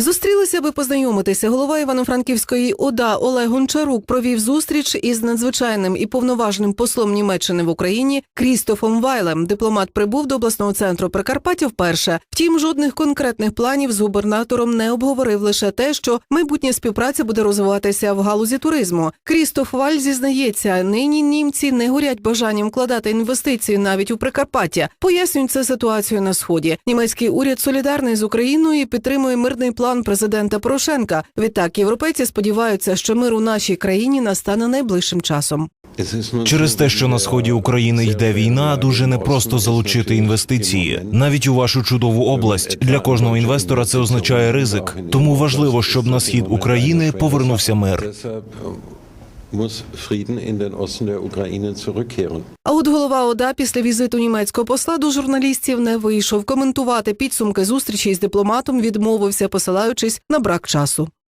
Зустрілися, аби познайомитися. Голова Івано-Франківської ОДА Олег Гончарук провів зустріч із надзвичайним і повноважним послом Німеччини в Україні Крістофом Вайлем. Дипломат прибув до обласного центру Прикарпаття вперше. Втім, жодних конкретних планів з губернатором не обговорив лише те, що майбутня співпраця буде розвиватися в галузі туризму. Крістоф Валь зізнається, нині німці не горять бажанням вкладати інвестиції навіть у Прикарпаття. Пояснюють це ситуацію на сході. Німецький уряд солідарний з Україною і підтримує мирний план президента Порошенка. Відтак європейці сподіваються, що мир у нашій країні настане найближчим часом. Через те, що на сході України йде війна, дуже непросто залучити інвестиції навіть у вашу чудову область. Для кожного інвестора це означає ризик. Тому важливо, щоб на схід України повернувся мир. Muss Frieden in den Osten der Ukraine zurückkehren. А от голова ОДА після візиту німецького посла до журналістів не вийшов коментувати підсумки зустрічі з дипломатом. Відмовився, посилаючись на брак часу.